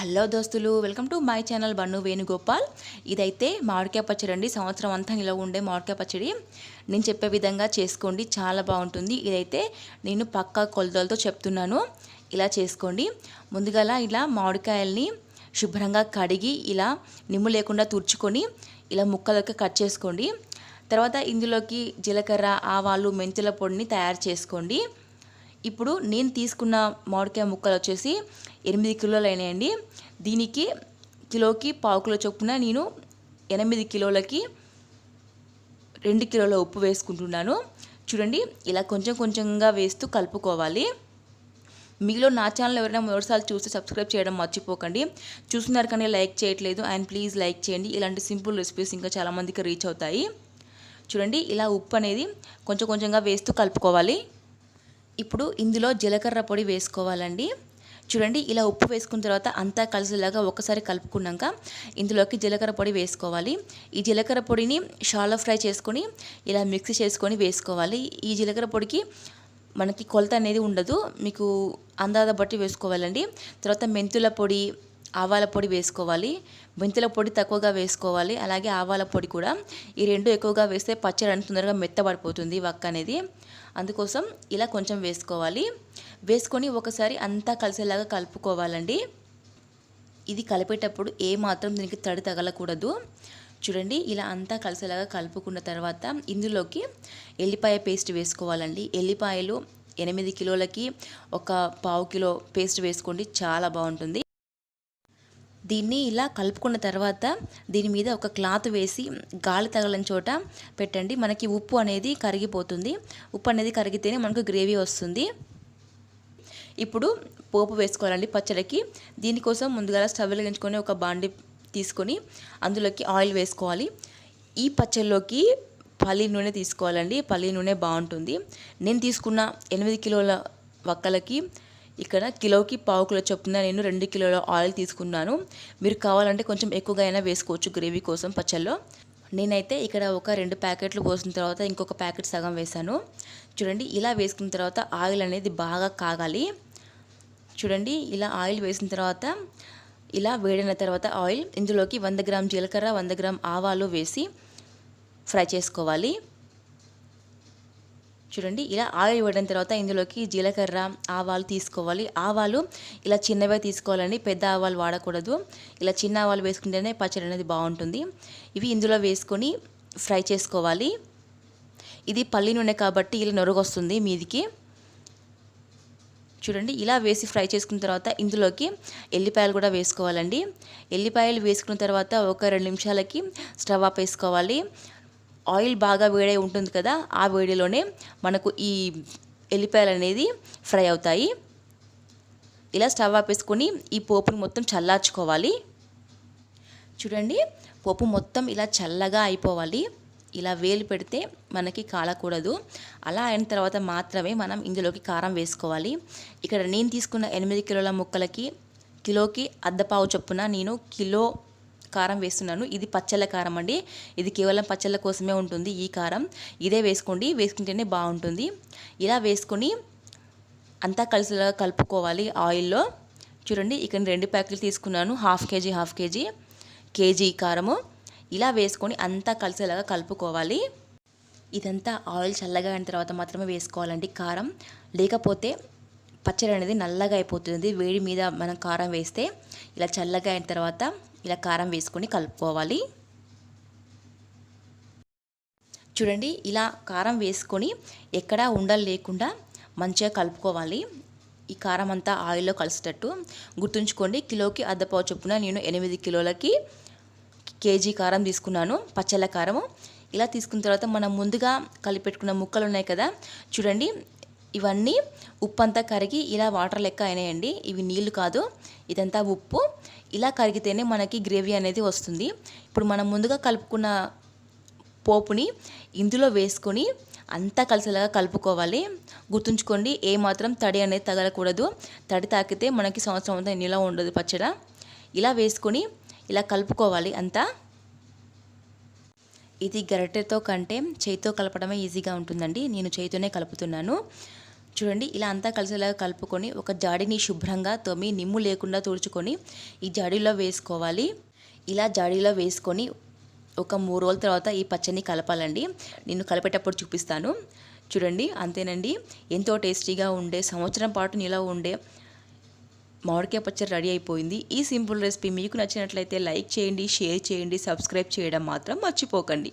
Hello దోస్తులు welcome to my channel Bannu Venugopal. ఇదైతే మామిడికాయ పచ్చడి అండి. సంవత్సరం అంతా నిలవ ఉండే మామిడికాయ పచ్చడి. నేను చెప్పే విధంగా చేసుకోండి చాలా బాగుంటుంది. ఇదైతే నేను పక్కా కొలతలతో చెప్తున్నాను. ఇలా చేసుకోండి. ముందుగా ఇలా మామిడికాయల్ని శుభ్రంగా కడిగి ఇలా నిమ్ము లేకుండా తుడుచుకొని ఇలా ముక్కలకి కట్ చేసుకోండి. తర్వాత ఇందులోకి జీలకర్ర ఆవాలు మెంతుల పొడిని తయారు చేసుకోండి. ఇప్పుడు నేను తీసుకున్న మామిడికాయ ముక్కలు వచ్చేసి ఎనిమిది కిలోలు అయినాయండి. దీనికి కిలోకి పావు కిలో చొప్పున నేను ఎనిమిది కిలోలకి రెండు కిలోల ఉప్పు వేసుకుంటున్నాను. చూడండి ఇలా కొంచెం కొంచెంగా వేస్తూ కలుపుకోవాలి. మీలో నా ఛానల్ ఎవరైనా మరోసారి చూస్తే సబ్స్క్రైబ్ చేయడం మర్చిపోకండి. చూస్తున్నారు కానీ లైక్ చేయట్లేదు అండ్ ప్లీజ్ లైక్ చేయండి. ఇలాంటి సింపుల్ రెసిపీస్ ఇంకా చాలామందికి రీచ్ అవుతాయి. చూడండి ఇలా ఉప్పు అనేది కొంచెం కొంచెంగా వేస్తూ కలుపుకోవాలి. ఇప్పుడు ఇందులో జీలకర్ర పొడి వేసుకోవాలండి. చూడండి ఇలా ఉప్పు వేసుకున్న తర్వాత అంతా కలిసేలాగా ఒకసారి కలుపుకున్నాక ఇందులోకి జీలకర్ర పొడి వేసుకోవాలి. ఈ జీలకర్ర పొడిని షాలో ఫ్రై చేసుకొని ఇలా మిక్స్ చేసుకొని వేసుకోవాలి. ఈ జీలకర్ర పొడికి మనకి కొలత అనేది ఉండదు. మీకు అందాద బట్టి వేసుకోవాలండి. తర్వాత మెంతుల పొడి ఆవాల పొడి వేసుకోవాలి. మెంతుల పొడి తక్కువగా వేసుకోవాలి. అలాగే ఆవాల పొడి కూడా. ఈ రెండు ఎక్కువగా వేస్తే పచ్చడి అని తొందరగా మెత్తబడిపోతుంది వక్క అనేది. అందుకోసం ఇలా కొంచెం వేసుకోవాలి. వేసుకొని ఒకసారి అంతా కలిసేలాగా కలుపుకోవాలండి. ఇది కలిపేటప్పుడు ఏ మాత్రం దీనికి తడి తగలకూడదు. చూడండి ఇలా అంతా కలిసేలాగా కలుపుకున్న తర్వాత ఇందులోకి ఎల్లిపాయ పేస్ట్ వేసుకోవాలండి. ఎల్లిపాయలు ఎనిమిది కిలోలకి ఒక పావు కిలో పేస్ట్ వేసుకోండి. చాలా బాగుంటుంది. దీన్ని ఇలా కలుపుకున్న తర్వాత దీని మీద ఒక క్లాత్ వేసి గాలి తగలని చోట పెట్టండి. మనకి ఉప్పు అనేది కరిగిపోతుంది. ఉప్పు అనేది కరిగితేనే మనకు గ్రేవీ వస్తుంది. ఇప్పుడు పోపు వేసుకోవాలండి పచ్చడికి. దీనికోసం ముందుగా స్టవ్ వెలిగించుకొని ఒక బాండి తీసుకొని అందులోకి ఆయిల్ వేసుకోవాలి. ఈ పచ్చడిలోకి పల్లి నూనె తీసుకోవాలండి. పల్లి నూనె బాగుంటుంది. నేను తీసుకున్న ఎనిమిది కిలోల వక్కలకి ఇక్కడ కిలోకి పావు కిలో చొప్పున నేను రెండు కిలోల ఆయిల్ తీసుకున్నాను. మీరు కావాలంటే కొంచెం ఎక్కువగా అయినా వేసుకోవచ్చు గ్రేవీ కోసం పచ్చల్లో నేనైతే ఇక్కడ ఒక రెండు ప్యాకెట్లు పోసిన తర్వాత ఇంకొక ప్యాకెట్ సగం వేసాను చూడండి ఇలా వేసుకున్న తర్వాత ఆయిల్ అనేది బాగా కాగాలి. చూడండి ఇలా ఆయిల్ వేసిన తర్వాత ఇలా వేడిన తర్వాత ఆయిల్ ఇందులోకి వంద గ్రామ్ జీలకర్ర వంద గ్రామ్ ఆవాలు వేసి ఫ్రై చేసుకోవాలి. చూడండి ఇలా ఆయిల్ వేడిన తర్వాత ఇందులోకి జీలకర్ర ఆవాలు తీసుకోవాలి. ఆవాలు ఇలా చిన్నవే తీసుకోవాలండి పెద్ద ఆవాలు వాడకూడదు. ఇలా చిన్న ఆవాలు వేసుకుంటేనే పచ్చడి అనేది బాగుంటుంది. ఇవి ఇందులో వేసుకొని ఫ్రై చేసుకోవాలి. ఇది పల్లి నూనె కాబట్టి ఇలా నొరగొస్తుంది మీదికి. చూడండి ఇలా వేసి ఫ్రై చేసుకున్న తర్వాత ఇందులోకి ఎల్లిపాయలు కూడా వేసుకోవాలండి. ఎల్లిపాయలు వేసుకున్న తర్వాత ఒక రెండు నిమిషాలకి స్టవ్ ఆఫ్ వేసుకోవాలి. ఆయిల్ బాగా వేడై ఉంటుంది కదా ఆ వేడిలోనే మనకు ఈ ఎల్లిపాయలు అనేది ఫ్రై అవుతాయి. ఇలా స్టవ్ ఆపేసుకొని ఈ పోపుని మొత్తం చల్లార్చుకోవాలి. చూడండి పోపు మొత్తం ఇలా చల్లగా అయిపోవాలి. ఇలా వేలు పెడితే మనకి కాలకూడదు. అలా అయిన తర్వాత మాత్రమే మనం ఇందులోకి కారం వేసుకోవాలి. ఇక్కడ నేను తీసుకున్న ఎనిమిది కిలోల ముక్కలకి కిలోకి అద్దపావు చొప్పున నేను కిలో కారం వేస్తున్నాను. ఇది పచ్చళ్ళ కారం అండి. ఇది కేవలం పచ్చళ్ళ కోసమే ఉంటుంది ఈ కారం. ఇదే వేసుకోండి. వేసుకుంటేనే బాగుంటుంది. ఇలా వేసుకొని అంతా కలిసి కలుపుకోవాలి ఆయిల్లో. చూడండి ఇక్కడ రెండు ప్యాకెట్లు తీసుకున్నాను. Half kg half kg kg కారము. ఇలా వేసుకొని అంతా కలిసేలాగా కలుపుకోవాలి. ఇదంతా ఆయిల్ చల్లగా అయిన తర్వాత మాత్రమే వేసుకోవాలండి కారం. లేకపోతే పచ్చడి అనేది నల్లగా అయిపోతుంది. వేడి మీద మనం కారం వేస్తే ఇలా చల్లగా అయిన తర్వాత ఇలా కారం వేసుకొని కలుపుకోవాలి. చూడండి ఇలా కారం వేసుకొని ఎక్కడా ఉండలు లేకుండా మంచిగా కలుపుకోవాలి. ఈ కారం అంతా ఆయిల్లో కలిసేటట్టు. గుర్తుంచుకోండి కిలోకి అద్దపావు చొప్పున నేను ఎనిమిది కిలోలకి కేజీ కారం తీసుకున్నాను పచ్చళ్ళ కారము. ఇలా తీసుకున్న తర్వాత మనం ముందుగా కలిపెట్టుకున్న ముక్కలు ఉన్నాయి కదా చూడండి ఇవన్నీ ఉప్పు అంతా కరిగి ఇలా వాటర్ లెక్క అయినాయండి. ఇవి నీళ్ళు కాదు ఇదంతా ఉప్పు. ఇలా కరిగితేనే మనకి గ్రేవీ అనేది వస్తుంది. ఇప్పుడు మనం ముందుగా కలుపుకున్న పోపుని ఇందులో వేసుకొని అంతా కలిసేలాగా కలుపుకోవాలి. గుర్తుంచుకోండి ఏ మాత్రం తడి అనేది తగలకూడదు. తడి తాకితే మనకి సంవత్సరం అంతా నిలా ఉండదు పచ్చడ. ఇలా వేసుకొని ఇలా కలుపుకోవాలి అంతా. ఇది గరిటెతో కంటే చేయితో కలపడమే ఈజీగా ఉంటుందండి. నేను చేతితోనే కలుపుతున్నాను. చూడండి ఇలా అంతా కలిసేలాగా కలుపుకొని ఒక జాడీని శుభ్రంగా తోమి నిమ్ము లేకుండా తుడుచుకొని ఈ జాడీలో వేసుకోవాలి. ఇలా జాడీలో వేసుకొని ఒక మూడు రోజుల తర్వాత ఈ పచ్చడిని కలపాలండి. నేను కలిపేటప్పుడు చూపిస్తాను. చూడండి అంతేనండి. ఎంతో టేస్టీగా ఉండే సంవత్సరం పాటు నిలవ ఉండే మామిడికాయ పచ్చడి రెడీ అయిపోయింది. ఈ సింపుల్ రెసిపీ మీకు నచ్చినట్లయితే లైక్ చేయండి షేర్ చేయండి సబ్స్క్రైబ్ చేయడం మాత్రం మర్చిపోకండి.